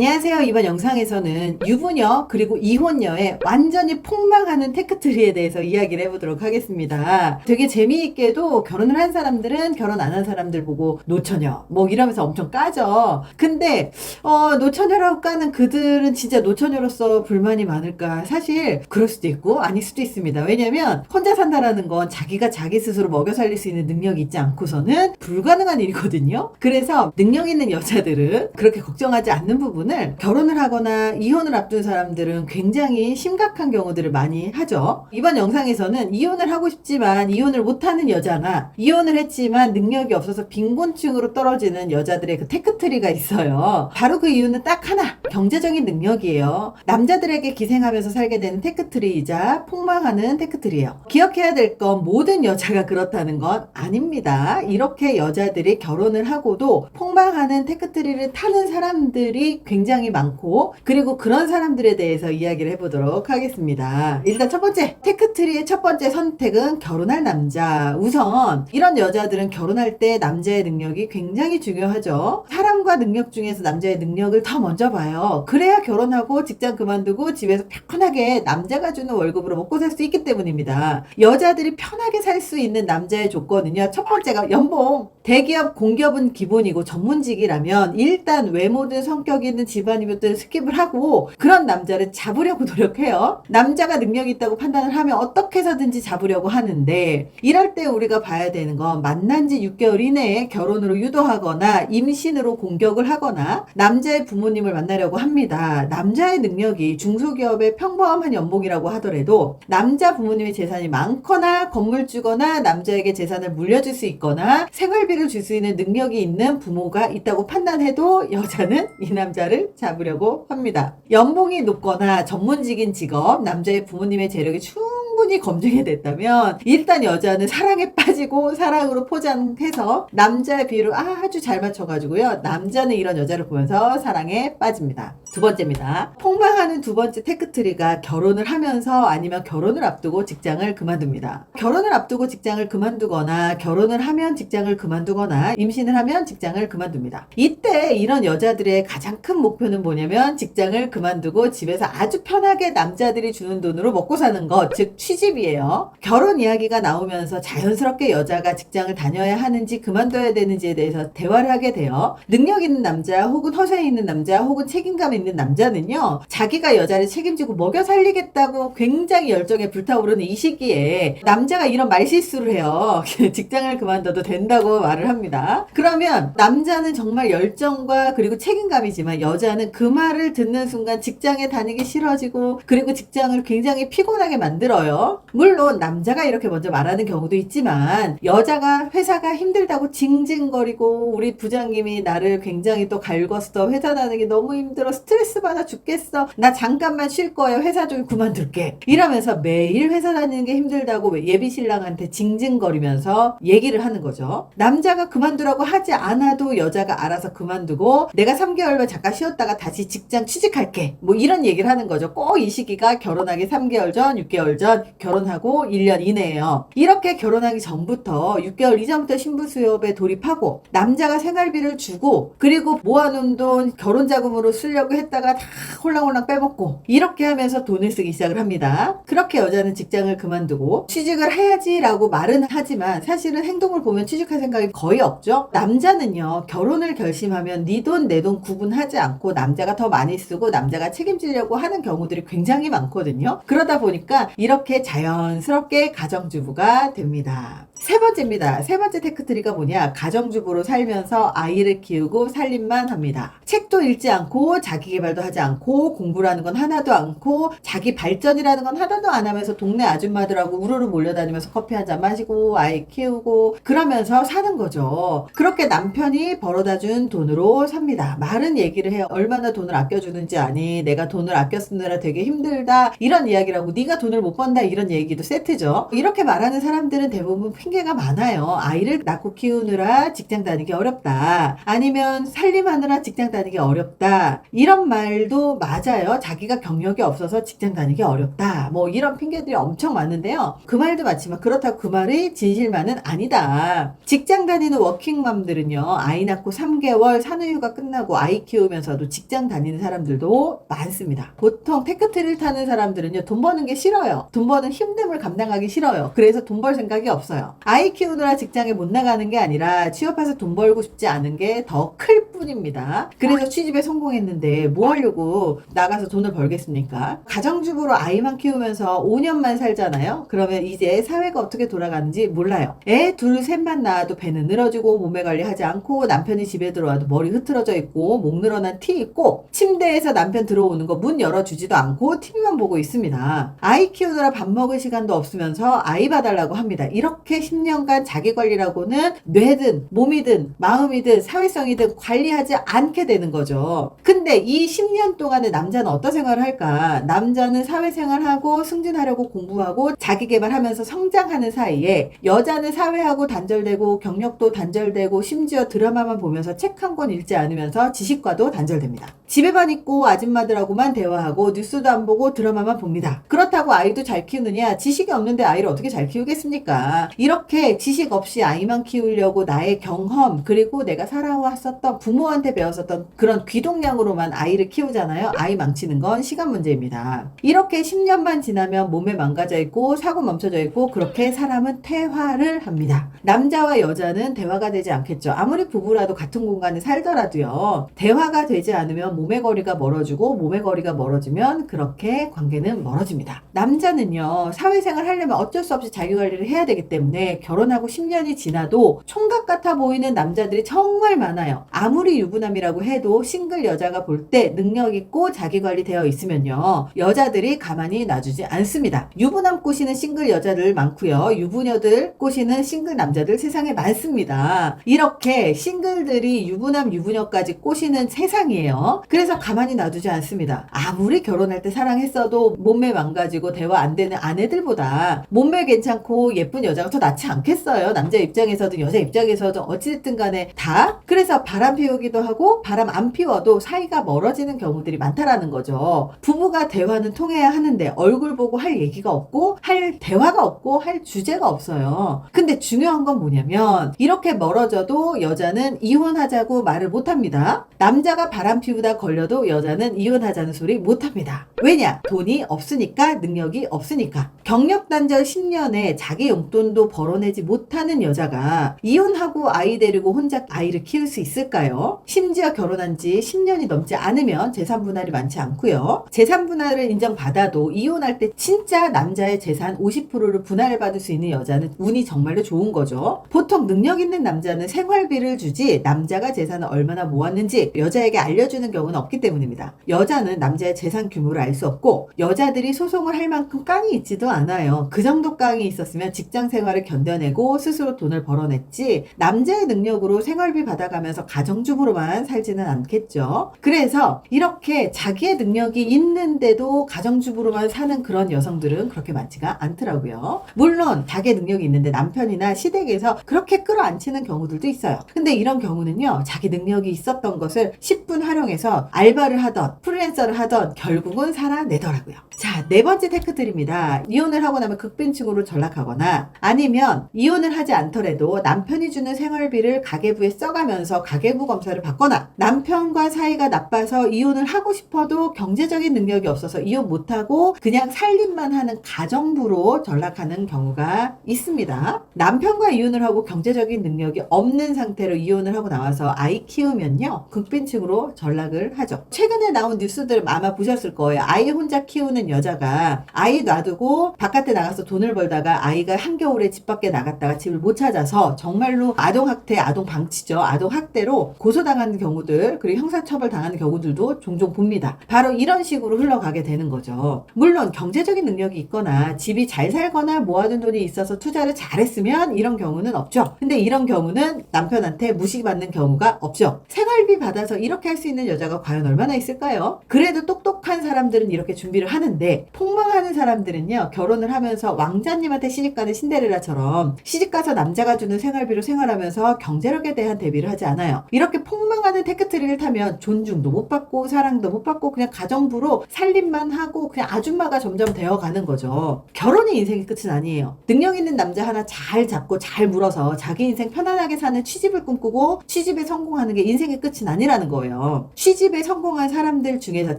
안녕하세요. 이번 영상에서는 유부녀 그리고 이혼녀의 완전히 폭망하는 테크트리에 대해서 이야기를 해보도록 하겠습니다. 되게 재미있게도 결혼을 한 사람들은 결혼 안 한 사람들 보고 노처녀 뭐 이러면서 엄청 까죠. 근데 어, 노처녀라고 까는 그들은 진짜 노처녀로서 불만이 많을까? 사실 그럴 수도 있고 아닐 수도 있습니다. 왜냐면 혼자 산다라는 건 자기가 자기 스스로 먹여 살릴 수 있는 능력이 있지 않고서는 불가능한 일이거든요. 그래서 능력 있는 여자들은 그렇게 걱정하지 않는 부분 을 결혼을 하거나 이혼을 앞둔 사람들은 굉장히 심각한 경우들을 많이 하죠. 이번 영상에서는 이혼을 하고 싶지만 이혼을 못하는 여자나 이혼을 했지만 능력이 없어서 빈곤층으로 떨어지는 여자들의 그 테크트리가 있어요. 바로 그 이유는 딱 하나 경제적인 능력이에요. 남자들에게 기생하면서 살게 되는 테크트리이자 폭망하는 테크트리예요. 기억해야 될 건 모든 여자가 그렇다는 건 아닙니다. 이렇게 여자들이 결혼을 하고도 폭망하는 테크트리를 타는 사람들이 굉장히 많고 그리고 그런 사람들에 대해서 이야기를 해보도록 하겠습니다. 일단 첫 번째 테크트리의 첫 번째 선택은 결혼할 남자. 우선 이런 여자들은 결혼할 때 남자의 능력이 굉장히 중요하죠. 사람과 능력 중에서 남자의 능력을 더 먼저 봐요. 그래야 결혼하고 직장 그만두고 집에서 편하게 남자가 주는 월급으로 먹고 살 수 있기 때문입니다. 여자들이 편하게 살 수 있는 남자의 조건은요. 첫 번째가 연봉. 대기업, 공기업은 기본이고 전문직이라면 일단 외모든 성격이 든 집안이든 스킵을 하고 그런 남자를 잡으려고 노력해요. 남자가 능력이 있다고 판단을 하면 어떻게 해서든지 잡으려고 하는데 이럴 때 우리가 봐야 되는 건 만난 지 6개월 이내에 결혼으로 유도하거나 임신으로 공격을 하거나 남자의 부모님을 만나려고 합니다. 남자의 능력이 중소기업의 평범한 연봉이라고 하더라도 남자 부모님의 재산이 많거나 건물 주거나 남자에게 재산을 물려줄 수 있거나 생활비를 줄 수 있는 능력이 있는 부모가 있다고 판단해도 여자는 이 남자 를 잡으려고 합니다. 연봉이 높거나 전문직인 직업, 남자의 부모님의 재력이 충 분히 검증이 됐다면 일단 여자는 사랑에 빠지고 사랑으로 포장해서 남자의 비율을 아주 잘 맞춰가지고요. 남자는 이런 여자를 보면서 사랑에 빠집니다. 두 번째입니다. 폭망하는 두 번째 테크트리가 결혼을 하면서 아니면 결혼을 앞두고 직장을 그만둡니다. 결혼을 앞두고 직장을 그만두거나 결혼을 하면 직장을 그만두거나 임신을 하면 직장을 그만둡니다. 이때 이런 여자들의 가장 큰 목표는 뭐냐면 직장을 그만두고 집에서 아주 편하게 남자들이 주는 돈으로 먹고 사는 것, 즉 취집이에요. 결혼 이야기가 나오면서 자연스럽게 여자가 직장을 다녀야 하는지 그만둬야 되는지에 대해서 대화를 하게 돼요. 능력 있는 남자 혹은 허세 있는 남자 혹은 책임감 있는 남자는요. 자기가 여자를 책임지고 먹여 살리겠다고 굉장히 열정에 불타오르는 이 시기에 남자가 이런 말실수를 해요. 직장을 그만둬도 된다고 말을 합니다. 그러면 남자는 정말 열정과 그리고 책임감이지만 여자는 그 말을 듣는 순간 직장에 다니기 싫어지고 그리고 직장을 굉장히 피곤하게 만들어요. 물론 남자가 이렇게 먼저 말하는 경우도 있지만 여자가 회사가 힘들다고 징징거리고 우리 부장님이 나를 굉장히 또 갈궜어. 회사 다니기 너무 힘들어. 스트레스 받아 죽겠어. 나 잠깐만 쉴 거예요. 회사 좀 그만둘게. 이러면서 매일 회사 다니는 게 힘들다고 예비 신랑한테 징징거리면서 얘기를 하는 거죠. 남자가 그만두라고 하지 않아도 여자가 알아서 그만두고 내가 3개월만 잠깐 쉬었다가 다시 직장 취직할게. 뭐 이런 얘기를 하는 거죠. 꼭 이 시기가 결혼하기 3개월 전, 6개월 전, 결혼하고 1년 이내예요. 이렇게 결혼하기 전부터 6개월 이전부터 신부 수업에 돌입하고 남자가 생활비를 주고 그리고 모아놓은 돈 결혼 자금으로 쓰려고 했다가 다 홀랑홀랑 빼먹고 이렇게 하면서 돈을 쓰기 시작을 합니다. 그렇게 여자는 직장을 그만두고 취직을 해야지라고 말은 하지만 사실은 행동을 보면 취직할 생각이 거의 없죠. 남자는요 결혼을 결심하면 네 돈 내 돈 구분하지 않고 남자가 더 많이 쓰고 남자가 책임지려고 하는 경우들이 굉장히 많거든요. 그러다 보니까 이렇게 자연스럽게 가정주부가 됩니다. 세 번째입니다. 세 번째 테크트리가 뭐냐? 가정주부로 살면서 아이를 키우고 살림만 합니다. 책도 읽지 않고 자기 개발도 하지 않고 공부라는 건 하나도 않고 자기 발전이라는 건 하나도 안 하면서 동네 아줌마들하고 우르르 몰려다니면서 커피 한 잔 마시고 아이 키우고 그러면서 사는 거죠. 그렇게 남편이 벌어다 준 돈으로 삽니다. 말은 얘기를 해요. 얼마나 돈을 아껴주는지 아니. 내가 돈을 아껴 쓰느라 되게 힘들다. 이런 이야기라고 네가 돈을 못 번다 이런 얘기도 세트죠. 이렇게 말하는 사람들은 대부분 핑계 핑계가 많아요. 아이를 낳고 키우느라 직장 다니기 어렵다. 아니면 살림하느라 직장 다니기 어렵다. 이런 말도 맞아요. 자기가 경력이 없어서 직장 다니기 어렵다. 뭐 이런 핑계들이 엄청 많은데요. 그 말도 맞지만 그렇다고 그 말이 진실만은 아니다. 직장 다니는 워킹맘들은요. 아이 낳고 3개월 산후유가 끝나고 아이 키우면서도 직장 다니는 사람들도 많습니다. 보통 테크트리를 타는 사람들은요. 돈 버는 게 싫어요. 돈 버는 힘듦을 감당하기 싫어요. 그래서 돈 벌 생각이 없어요. 아이 키우느라 직장에 못 나가는 게 아니라 취업해서 돈 벌고 싶지 않은 게 더 클 뿐입니다. 그래서 취직에 성공했는데 뭐 하려고 나가서 돈을 벌겠습니까? 가정주부로 아이만 키우면서 5년만 살잖아요. 그러면 이제 사회가 어떻게 돌아가는지 몰라요. 애 둘 셋만 낳아도 배는 늘어지고 몸매 관리하지 않고 남편이 집에 들어와도 머리 흐트러져 있고 목 늘어난 티 있고 침대에서 남편 들어오는 거 문 열어주지도 않고 TV만 보고 있습니다. 아이 키우느라 밥 먹을 시간도 없으면서 아이 봐달라고 합니다. 이렇게 10년간 자기 관리라고는 뇌든 몸이든 마음이든 사회성이든 관리하지 않게 되는 거죠. 근데 이 10년 동안에 남자는 어떤 생활을 할까? 남자는 사회생활하고 승진하려고 공부하고 자기 개발하면서 성장하는 사이에 여자는 사회하고 단절되고 경력도 단절되고 심지어 드라마만 보면서 책 한 권 읽지 않으면서 지식과도 단절됩니다. 집에만 있고 아줌마들하고만 대화하고 뉴스도 안 보고 드라마만 봅니다. 그렇다고 아이도 잘 키우느냐? 지식이 없는데 아이를 어떻게 잘 키우겠습니까? 이 렇게 지식 없이 아이만 키우려고 나의 경험 그리고 내가 살아왔었던 부모한테 배웠었던 그런 귀동량으로만 아이를 키우잖아요. 아이 망치는 건 시간 문제입니다. 이렇게 10년만 지나면 몸에 망가져 있고 사고 멈춰져 있고 그렇게 사람은 퇴화를 합니다. 남자와 여자는 대화가 되지 않겠죠. 아무리 부부라도 같은 공간에 살더라도요. 대화가 되지 않으면 몸의 거리가 멀어지고 몸의 거리가 멀어지면 그렇게 관계는 멀어집니다. 남자는요. 사회생활 하려면 어쩔 수 없이 자기 관리를 해야 되기 때문에 결혼하고 10년이 지나도 총각 같아 보이는 남자들이 정말 많아요. 아무리 유부남이라고 해도 싱글 여자가 볼 때 능력 있고 자기 관리되어 있으면요. 여자들이 가만히 놔주지 않습니다. 유부남 꼬시는 싱글 여자들 많고요. 유부녀들 꼬시는 싱글 남자들 세상에 많습니다. 이렇게 싱글들이 유부남 유부녀까지 꼬시는 세상이에요. 그래서 가만히 놔두지 않습니다. 아무리 결혼할 때 사랑했어도 몸매 망가지고 대화 안 되는 아내들보다 몸매 괜찮고 예쁜 여자가 더 낫지 않겠어요. 남자 입장에서든 여자 입장에서든 어찌됐든 간에 다. 그래서 바람 피우기도 하고 바람 안 피워도 사이가 멀어지는 경우들이 많다라는 거죠. 부부가 대화는 통해야 하는데 얼굴 보고 할 얘기가 없고 할 대화가 없고 할 주제가 없어요. 근데 중요한 건 뭐냐면 이렇게 멀어져도 여자는 이혼하자고 말을 못 합니다. 남자가 바람 피우다 걸려도 여자는 이혼하자는 소리 못 합니다. 왜냐? 돈이 없으니까 능력이 없으니까. 경력 단절 10년에 자기 용돈도 벌어 내지 못하는 여자가 이혼하고 아이 데리고 혼자 아이를 키울 수 있을까요? 심지어 결혼한 지 10년이 넘지 않으면 재산 분할이 많지 않고요. 재산 분할을 인정받아도 이혼할 때 진짜 남자의 재산 50%를 분할받을 수 있는 여자는 운이 정말로 좋은 거죠. 보통 능력 있는 남자는 생활비를 주지 남자가 재산을 얼마나 모았는지 여자에게 알려주는 경우는 없기 때문입니다. 여자는 남자의 재산 규모를 알 수 없고 여자들이 소송을 할 만큼 깡이 있지도 않아요. 그 정도 깡이 있었으면 직장 생활을 견 뎌내고 스스로 돈을 벌어냈지 남자의 능력으로 생활비 받아가면서 가정주부로만 살지는 않겠죠. 그래서 이렇게 자기의 능력이 있는데도 가정주부로만 사는 그런 여성들은 그렇게 많지가 않더라고요. 물론 자기의 능력이 있는데 남편이나 시댁에서 그렇게 끌어안치는 경우들도 있어요. 근데 이런 경우는요, 자기 능력이 있었던 것을 10분 활용해서 알바를 하던 프리랜서를 하던 결국은 살아내더라고요. 자, 네 번째 테크들입니다. 이혼을 하고 나면 극빈층으로 전락하거나 아니면 이혼을 하지 않더라도 남편이 주는 생활비를 가계부에 써가면서 가계부 검사를 받거나 남편과 사이가 나빠서 이혼을 하고 싶어도 경제적인 능력이 없어서 이혼 못하고 그냥 살림만 하는 가정부로 전락하는 경우가 있습니다. 남편과 이혼을 하고 경제적인 능력이 없는 상태로 이혼을 하고 나와서 아이 키우면요. 극빈층으로 전락을 하죠. 최근에 나온 뉴스들 아마 보셨을 거예요. 아이 혼자 키우는 여자가 아이 놔두고 바깥에 나가서 돈을 벌다가 아이가 한겨울에 집 밖에 나갔다가 집을 못 찾아서 정말로 아동학대, 아동방치죠. 아동학대로 고소당하는 경우들 그리고 형사처벌 당하는 경우들도 종종 봅니다. 바로 이런 식으로 흘러가게 되는 거죠. 물론 경제적인 능력이 있거나 집이 잘 살거나 모아둔 돈이 있어서 투자를 잘했으면 이런 경우는 없죠. 근데 이런 경우는 남편한테 무시받는 경우가 없죠. 생활비 받아서 이렇게 할 수 있는 여자가 과연 얼마나 있을까요? 그래도 똑똑한 사람들은 이렇게 준비를 하는데 폭망하는 사람들은요 결혼을 하면서 왕자님한테 시집가는 신데렐라처럼 것처럼 시집가서 남자가 주는 생활비로 생활하면서 경제력에 대한 대비를 하지 않아요. 이렇게 폭망하는 테크트리를 타면 존중도 못 받고 사랑도 못 받고 그냥 가정부로 살림만 하고 그냥 아줌마가 점점 되어가는 거죠. 결혼이 인생의 끝은 아니에요. 능력 있는 남자 하나 잘 잡고 잘 물어서 자기 인생 편안하게 사는 취집을 꿈꾸고 취집에 성공하는 게 인생의 끝은 아니라는 거예요. 취집에 성공한 사람들 중에서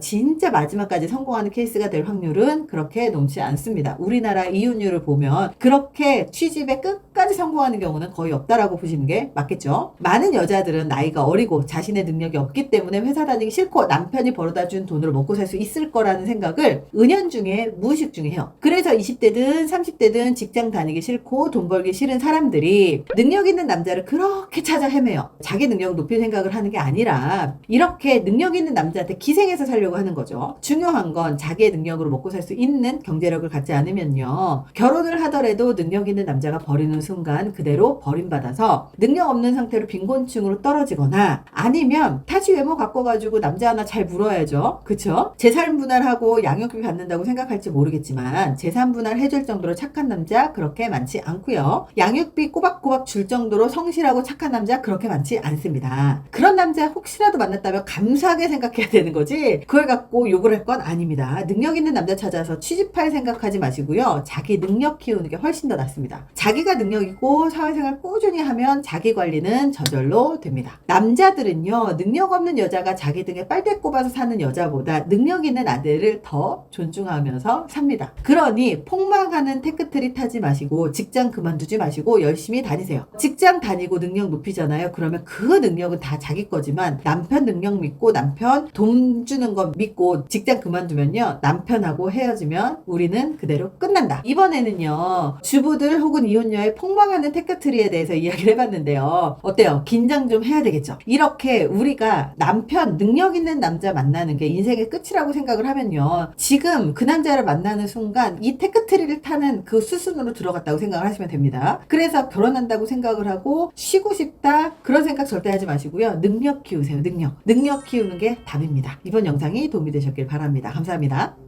진짜 마지막까지 성공하는 케이스가 될 확률은 그렇게 높지 않습니다. 우리나라 이혼율을 보면 그렇게 취 집에 끝까지 성공하는 경우는 거의 없다라고 보시는 게 맞겠죠. 많은 여자들은 나이가 어리고 자신의 능력이 없기 때문에 회사 다니기 싫고 남편이 벌어다 준 돈으로 먹고 살 수 있을 거라는 생각을 은연중에 무의식 중에 해요. 그래서 20대든 30대든 직장 다니기 싫고 돈 벌기 싫은 사람들이 능력 있는 남자를 그렇게 찾아 헤매요. 자기 능력을 높일 생각을 하는 게 아니라 이렇게 능력 있는 남자한테 기생해서 살려고 하는 거죠. 중요한 건 자기의 능력으로 먹고 살 수 있는 경제력을 갖지 않으면요. 결혼을 하더라도 능력 있는 남자 가 버리는 순간 그대로 버림받아서 능력 없는 상태로 빈곤층으로 떨어지거나 아니면 타지 외모 갖고 가지고 남자 하나 잘 물어야죠. 그쵸? 재산 분할하고 양육비 받는다고 생각할지 모르겠지만 재산 분할 해줄 정도로 착한 남자 그렇게 많지 않고요. 양육비 꼬박꼬박 줄 정도로 성실하고 착한 남자 그렇게 많지 않습니다. 그런 남자 혹시라도 만났다면 감사하게 생각해야 되는 거지 그걸 갖고 욕을 할 건 아닙니다. 능력 있는 남자 찾아서 취집할 생각하지 마시고요. 자기 능력 키우는 게 훨씬 더 낫습니다. 자기가 능력이고 사회생활 꾸준히 하면 자기 관리는 저절로 됩니다. 남자들은요, 능력 없는 여자가 자기 등에 빨대 꼽아서 사는 여자보다 능력 있는 아들을 더 존중하면서 삽니다. 그러니 폭망하는 테크트리 타지 마시고 직장 그만두지 마시고 열심히 다니세요. 직장 다니고 능력 높이잖아요. 그러면 그 능력은 다 자기 거지만 남편 능력 믿고 남편 돈 주는 거 믿고 직장 그만두면요. 남편하고 헤어지면 우리는 그대로 끝난다. 이번에는요. 주부들 혹은 이혼녀의 폭망하는 테크트리에 대해서 이야기를 해봤는데요. 어때요? 긴장 좀 해야 되겠죠? 이렇게 우리가 남편 능력 있는 남자 만나는 게 인생의 끝이라고 생각을 하면요. 지금 그 남자를 만나는 순간 이 테크트리를 타는 그 수순으로 들어갔다고 생각을 하시면 됩니다. 그래서 결혼한다고 생각을 하고 쉬고 싶다 그런 생각 절대 하지 마시고요. 능력 키우세요. 능력. 능력 키우는 게 답입니다. 이번 영상이 도움이 되셨길 바랍니다. 감사합니다.